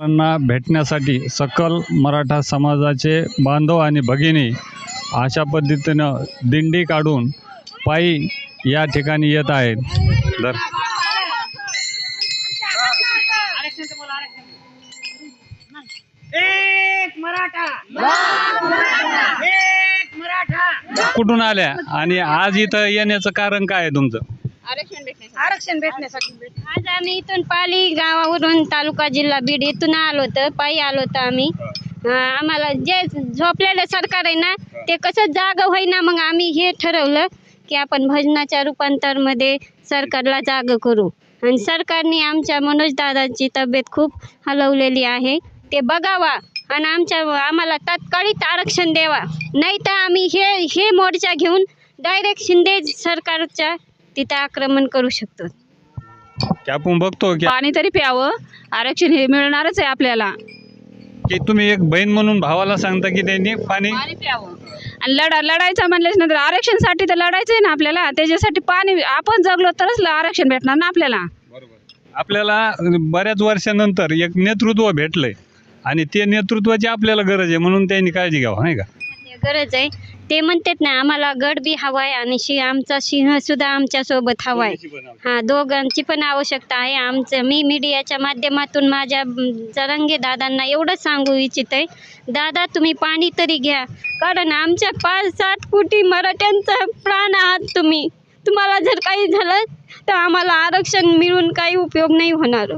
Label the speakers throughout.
Speaker 1: मुलांना भेटण्यासाठी सकल मराठा समाजाचे बांधव आणि भगिनी अशा पद्धतीनं दिंडी काढून पायी या ठिकाणी येत आहेत. तर
Speaker 2: एक मराठा एक मराठा.
Speaker 1: कुठून आल्या? आणि आज इथं येण्याचं कारण काय आहे तुमचं?
Speaker 3: आरक्षण भेटण्यासाठी.
Speaker 2: आरक्षण भेटण्यासाठी.
Speaker 3: आज आम्ही इथून पाली गावावरून तालुका जिल्हा बीड इथून आलो होतं पायी आलो होतो आम्ही. अं, आम्हाला जे झोपलेलं सरकार आहे ना ते कसं जाग होईना मग आम्ही हे ठरवलं की आपण भजनाच्या रूपांतरमध्ये सरकारला जाग करू. आणि सरकारने आमच्या मनोजदादांची तब्येत खूप हलवलेली आहे. ते बघावा आणि आमच्या आम्हाला तात्काळीत आरक्षण द्यावा. नाही तर आम्ही हे हे मोर्चा घेऊन डायरेक्ट शिंदे सरकारच्या तिथं आक्रमण करू शकतो
Speaker 1: की आपण बघतो की
Speaker 4: पाणी तरी प्यावं आरक्षण हे मिळणारच आहे आपल्याला.
Speaker 1: की तुम्ही एक बहीण म्हणून भावाला सांगता की त्यांनी पाणी
Speaker 4: पाणी प्यावं. आणि लढा लढायचं म्हणल्याच नंतर आरक्षणसाठी तर लढायचं आहे ना आपल्याला. त्याच्यासाठी पाणी आपण जगलो तरच आरक्षण भेटणार ना आपल्याला.
Speaker 1: आपल्याला बऱ्याच वर्षानंतर एक नेतृत्व भेटलंय. आणि ते नेतृत्वाची आपल्याला गरज आहे म्हणून त्यांनी काळजी घ्यावं नाही का?
Speaker 3: गरज आहे. ते म्हणतात ना आम्हाला गड बी हवाय आणि शि आमचा सिंह सुद्धा आमच्यासोबत हवाय. हा दोघांची पण आवश्यकता आहे. आमचं मी मीडियाच्या माध्यमातून माझ्या जरांगे दादांना एवढंच सांगू इच्छित. आहे दादा तुम्ही पाणी तरी घ्या. कारण आमच्या पाच सात कोटी मराठ्यांचा प्राण आहात तुम्ही. तुम्हाला जर काही झालं तर आम्हाला आरक्षण मिळून काही उपयोग नाही होणार.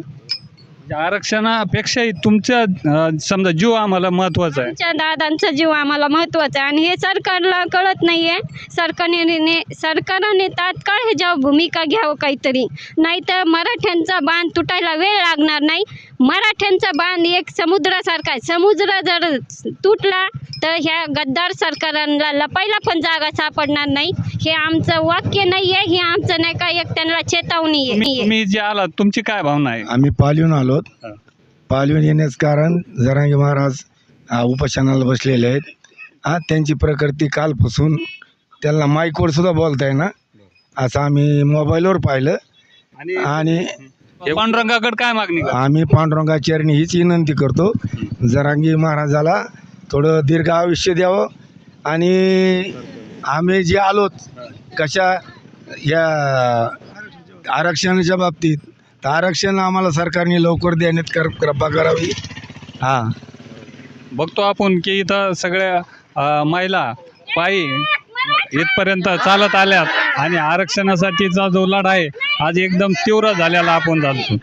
Speaker 1: म्हणजे आरक्षणापेक्षाही तुमच्या अं, समजा जीव आम्हाला महत्त्वाचा आहे.
Speaker 3: आमच्या दादांचा जीव आम्हाला महत्त्वाचा आहे. आणि हे सरकारला कळत नाही आहे सरकारने ने- सरकारने तात्काळ ह्याच्यावर भूमिका घ्यावं काहीतरी. नाहीतर मराठ्यांचा बांध तुटायला वेळ लागणार नाही. मराठ्यांचा बांध एक समुद्रासारखा आहे. समुद्र जर तुटला तर ह्या गद्दार सरकारांना लपायला पण जागा सापडणार नाही. हे आमचं वाक्य नाही आहे हे आमचं नाही का एक त्यांना चेतावणी
Speaker 1: तुम्ही
Speaker 3: आहे.
Speaker 1: तुम्ही जे आलात तुमची काय भावना आहे?
Speaker 5: आम्ही पालवून आलोत.
Speaker 1: हा.
Speaker 5: पालवून येण्याचं कारण जरांगे महाराज आ, उपोषणाला बसलेले आहेत. हा त्यांची प्रकृती कालपासून त्यांना माईकवर सुद्धा बोलता ना. असं आम्ही मोबाईलवर पाहिलं.
Speaker 1: आणि
Speaker 5: आणि
Speaker 1: पांडुरंगाकडे काय मागणी करता?
Speaker 5: आम्ही पांडुरंगाचार्यनी हीच विनंती करतो. जरांगी महाराजाला थोडं दीर्घ आयुष्य द्यावं आणि आम्ही जे आलोत कशा या आरक्षणाच्या बाबतीत तर आरक्षण आम्हाला सरकारने लवकर देण्यात कर कृपा करावी. हां.
Speaker 1: बघतो आपण की इथं सगळ्या महिला पायी इथपर्यंत चालत आल्यात आणि आरक्षणासाठीचा जो लढा आहे आज एकदम तीव्र झालेला आपण जाणतो.